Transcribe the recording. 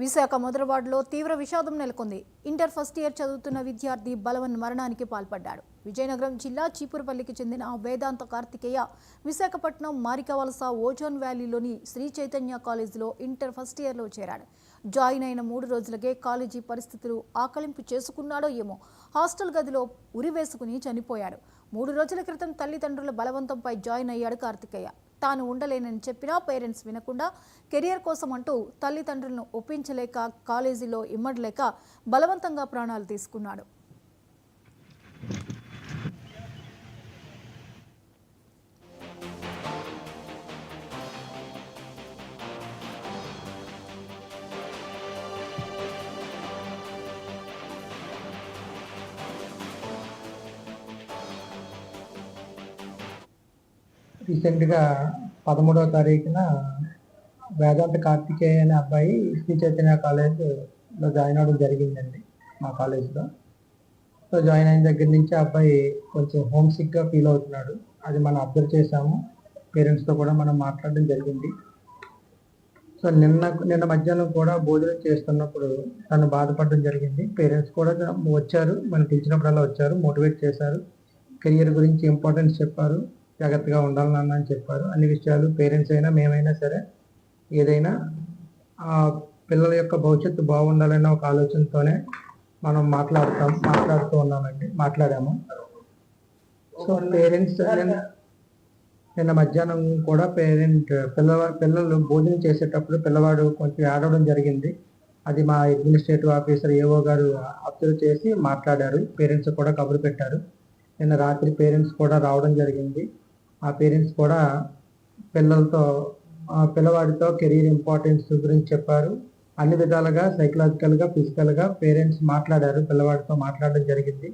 విశాఖ మొదలవాడలో తీవ్ర విషాదం నెలకొంది. ఇంటర్ ఫస్ట్ ఇయర్ చదువుతున్న విద్యార్థి బలవన్ మరణానికి పాల్పడ్డాడు. విజయనగరం జిల్లా చీపురుపల్లికి చెందిన వేదాంత కార్తికేయ విశాఖపట్నం మారికవలస ఓజోన్ వ్యాలీలోని శ్రీ చైతన్య కాలేజీలో ఇంటర్ ఫస్ట్ ఇయర్లో చేరాడు. జాయిన్ అయిన మూడు రోజులకే కాలేజీ పరిస్థితులు ఆకలింపు చేసుకున్నాడో ఏమో. హాస్టల్ గదిలో ఉరి వేసుకుని చనిపోయాడు. మూడు రోజుల క్రితం తల్లిదండ్రుల బలవంతంపై జాయిన్ అయ్యాడు కార్తికేయ. తాను ఉండలేనని చెప్పినా పేరెంట్స్ వినకుండా కెరియర్ కోసం అంటూ తల్లిదండ్రులను ఒప్పించలేక కాలేజీలో ఇమ్మడలేక బలవంతంగా ప్రాణాలు తీసుకున్నాడు. రీసెంట్గా పదమూడవ తారీఖున వేదాంత కార్తికేయ అనే అబ్బాయి శ్రీ చైతన్య కాలేజ్లో జాయిన్ అవ్వడం జరిగిందండి మా కాలేజ్లో. సో జాయిన్ అయిన దగ్గర నుంచి ఆ అబ్బాయి కొంచెం హోమ్ సిక్గా ఫీల్ అవుతున్నాడు. అది మనం అబ్జర్వ్ చేసాము పేరెంట్స్తో కూడా మనం మాట్లాడడం జరిగింది. సో నిన్న నిన్న మధ్యాహ్నం కూడా భోజనం చేస్తున్నప్పుడు తను బాధపడడం జరిగింది. పేరెంట్స్ కూడా వచ్చారు. మనం పిలిచినప్పుడల్లా వచ్చారు. మోటివేట్ చేశారు. కెరియర్ గురించి ఇంపార్టెన్స్ చెప్పారు. జాగ్రత్తగా ఉండాలి నాన్న అని చెప్పారు. అన్ని విషయాలు పేరెంట్స్ అయినా మేమైనా సరే ఏదైనా ఆ పిల్లల యొక్క భవిష్యత్తు బాగుండాలన్న ఒక ఆలోచనతోనే మనం మాట్లాడతాం మాట్లాడుతూ ఉన్నామండి మాట్లాడాము. సో పేరెంట్స్ నిన్న మధ్యాహ్నం కూడా పేరెంట్ పిల్లవ పిల్లలు భోజనం చేసేటప్పుడు పిల్లవాడు కొంచెం ఏడవడం జరిగింది. అది మా అడ్మినిస్ట్రేటివ్ ఆఫీసర్ ఏఓ గారు అబ్జర్వ్ చేసి మాట్లాడారు. పేరెంట్స్ కూడా కబురు పెట్టారు. నిన్న రాత్రి పేరెంట్స్ కూడా రావడం జరిగింది. ఆ పేరెంట్స్ కూడా పిల్లలతో ఆ పిల్లవాడితో కెరీర్ ఇంపార్టెన్స్ గురించి చెప్పారు. అన్ని విధాలుగా సైకలాజికల్గా ఫిజికల్గా పేరెంట్స్ మాట్లాడారు పిల్లవాడితో మాట్లాడడం జరిగింది.